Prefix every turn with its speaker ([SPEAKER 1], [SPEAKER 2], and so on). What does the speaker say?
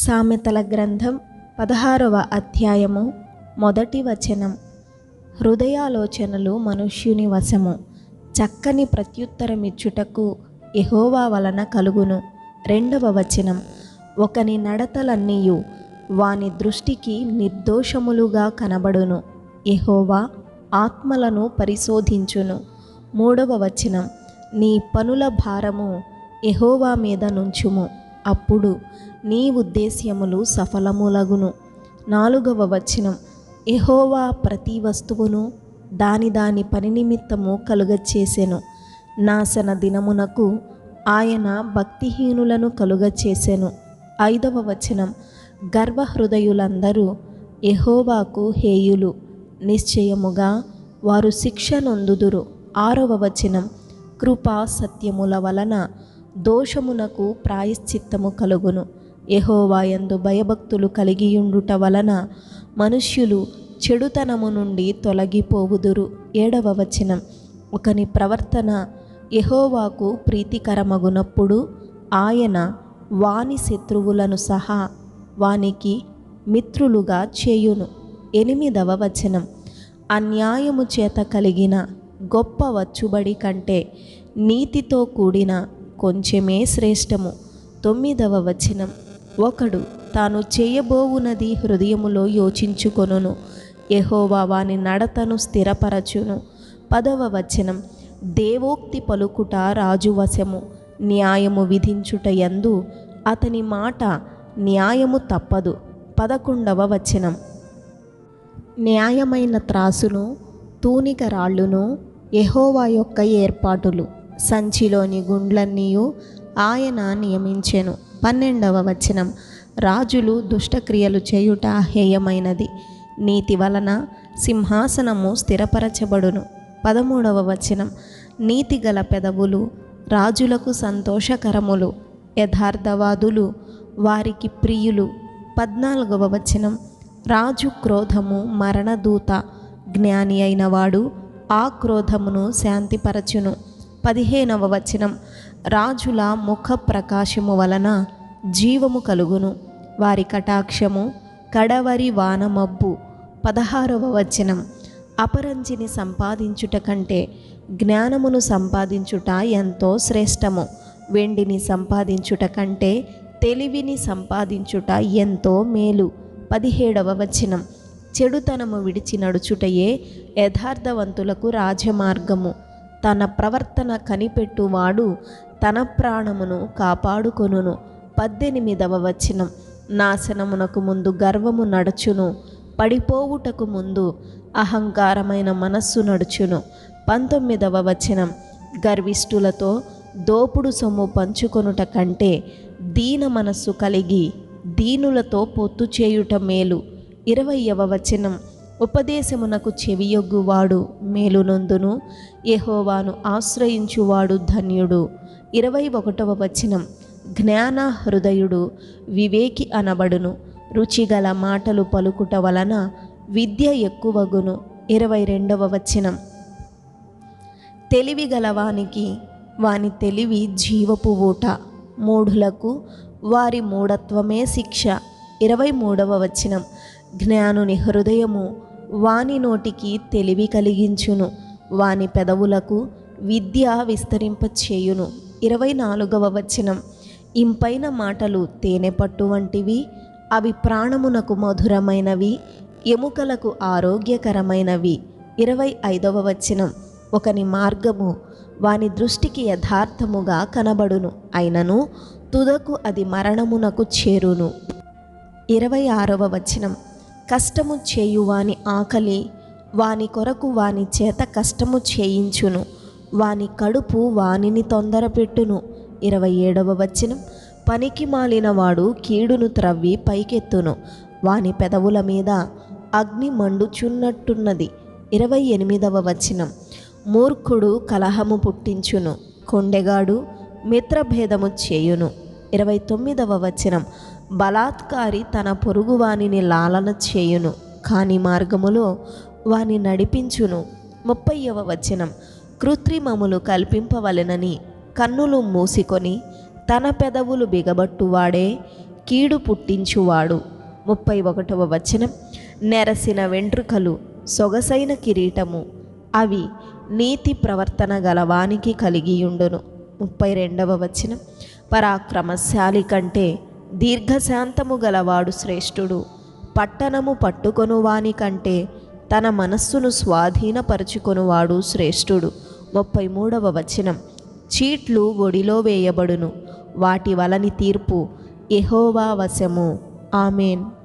[SPEAKER 1] సామెతల గ్రంథం పదహారవ అధ్యాయము మొదటి వచనం. హృదయాలోచనలు మనుష్యుని వశము. చక్కని ప్రత్యుత్తరమిచ్చుటకు ఎహోవా వలన కలుగును. రెండవ వచనం. ఒకని నడతలన్నీయు వాని దృష్టికి నిర్దోషములుగా కనబడును. ఎహోవా ఆత్మలను పరిశోధించును. మూడవ వచనం. నీ పనుల భారము ఎహోవా మీద నుంచుము. అప్పుడు నీ ఉద్దేశ్యములు సఫలములగును. నాలుగవ వచనం ఎహోవా ప్రతి వస్తువును దాని దాని పని నిమిత్తము కలుగచేసెను. నాశన దినమునకు ఆయన భక్తిహీనులను కలుగచేసెను. ఐదవ వచనం గర్వహృదయులందరూ ఎహోవాకు హేయులు. నిశ్చయముగా వారు శిక్ష నొందుదురు. ఆరవ వచనం కృపా సత్యముల వలన దోషమునకు ప్రాయశ్చిత్తము కలుగును. యహోవాయందు భయభక్తులు కలిగియుండుట వలన మనుష్యులు చెడుతనము నుండి తొలగిపోవుదురు. ఏడవ వచనం. ఒకని ప్రవర్తన యహోవాకు ప్రీతికరమగునప్పుడు ఆయన వాని శత్రువులను సహా వానికి మిత్రులుగా చేయును. ఎనిమిదవ వచనం. అన్యాయము చేత కలిగిన గొప్ప వచ్చుబడి కంటే నీతితో కూడిన కొంచెమే శ్రేష్టము. తొమ్మిదవ వచనం. ఒకడు తాను చేయబోవునది హృదయములో యోచించుకొనును. ఎహోవా వాని నడతను స్థిరపరచును. పదవ వచనం. దేవోక్తి పలుకుట రాజు వశము న్యాయము విధించుట యందు అతని మాట న్యాయము తప్పదు. పదకొండవ వచనం. న్యాయమైన త్రాసును తూనిక రాళ్ళును ఎహోవా యొక్క ఏర్పాటులు. సంచిలోని గుండ్లన్నీయు ఆయన నియమించెను. పన్నెండవ వచనం. రాజులు దుష్టక్రియలు చేయుట హేయమైనది. నీతి వలన సింహాసనము స్థిరపరచబడును. పదమూడవ వచనం. నీతి గల పెదవులు రాజులకు సంతోషకరములు. యథార్థవాదులు వారికి ప్రియులు. పద్నాలుగవ వచనం. రాజు క్రోధము మరణదూత. జ్ఞాని అయినవాడు ఆ క్రోధమును శాంతిపరచును. పదిహేనవ వచనం. రాజుల ముఖ ప్రకాశము వలన జీవము కలుగును. వారి కటాక్షము కడవరి వానమబ్బు. పదహారవ వచనం. అపరంజిని సంపాదించుట కంటే జ్ఞానమును సంపాదించుట ఎంతో శ్రేష్టము. వెండిని సంపాదించుట కంటే తెలివిని సంపాదించుట ఎంతో మేలు. పదిహేడవ వచనం. చెడుతనము విడిచి నడుచుటయే యథార్థవంతులకు రాజమార్గము. తన ప్రవర్తన కనిపెట్టువాడు తన ప్రాణమును కాపాడుకొనును. పద్దెనిమిదవ వచనం. నాశనమునకు ముందు గర్వము నడుచును పడిపోవుటకు ముందు అహంకారమైన మనస్సు నడుచును. పంతొమ్మిదవ వచనం. గర్విష్ఠులతో దోపుడు సొమ్ము పంచుకొనుట కంటే దీన మనస్సు కలిగి దీనులతో పొత్తు చేయుట మేలు. ఇరవయవ వచనం. ఉపదేశమునకు చెవియొగ్గువాడు మేలునొందును. యహోవాను ఆశ్రయించువాడు ధన్యుడు. ఇరవై ఒకటవ వచనం. జ్ఞాన హృదయుడు వివేకి అనబడును. రుచిగల మాటలు పలుకుట వలన విద్య ఎక్కువగును. ఇరవై రెండవ వచనం. తెలివి గలవానికి వాని తెలివి జీవపు ఊట. మూఢులకు వారి మూఢత్వమే శిక్ష. ఇరవై మూడవ వచనం. జ్ఞానుని హృదయము వాని నోటికి తెలివి కలిగించును. వాని పెదవులకు విద్య విస్తరింపచేయును. ఇరవై నాలుగవ వచనం. ఇంపైన మాటలు తేనె పట్టు వంటివి అవి ప్రాణమునకు మధురమైనవి ఎముకలకు ఆరోగ్యకరమైనవి. ఇరవై ఐదవ వచనం. ఒకని మార్గము వాని దృష్టికి యథార్థముగా కనబడును. అయినను తుదకు అది మరణమునకు చేరును. ఇరవై ఆరవ వచనం. కష్టము చేయువాని ఆకలి వాని కొరకు వాని చేత కష్టము చేయించును. వాని కడుపు వానిని తొందరపెట్టును. ఇరవై ఏడవ వచనం. పనికి మాలిన వాడు కీడును త్రవ్వి పైకెత్తును. వాని పెదవుల మీద అగ్ని మండుచున్నట్టున్నది. ఇరవై ఎనిమిదవ వచనం. మూర్ఖుడు కలహము పుట్టించును. కొండెగాడు మిత్రభేదము చేయును. ఇరవై తొమ్మిదవ వచనం. బలాత్కారి తన పొరుగువానిని లాలన చేయును కాని మార్గములో వాని నడిపించును. ముప్పైవ వచనం. కృత్రిమములు కల్పింపవలెనని కన్నులు మూసికొని తన పెదవులు బిగబట్టువాడే కీడు పుట్టించువాడు. ముప్పై ఒకటవ వచనం. నెరసిన వెంట్రుకలు సొగసైన కిరీటము అవి నీతి ప్రవర్తన గలవానికి కలిగియుండును. ముప్పై రెండవ వచనం. పరాక్రమశాలి కంటే దీర్ఘశాంతము గలవాడు శ్రేష్ఠుడు. పట్టణము పట్టుకొనువాని కంటే తన మనస్సును స్వాధీనపరుచుకొనువాడు శ్రేష్ఠుడు. ముప్పై మూడవ వచనం. చీట్లు ఒడిలో వేయబడును. వాటి వలని తీర్పు ఎహోవా వశము. ఆమెన్.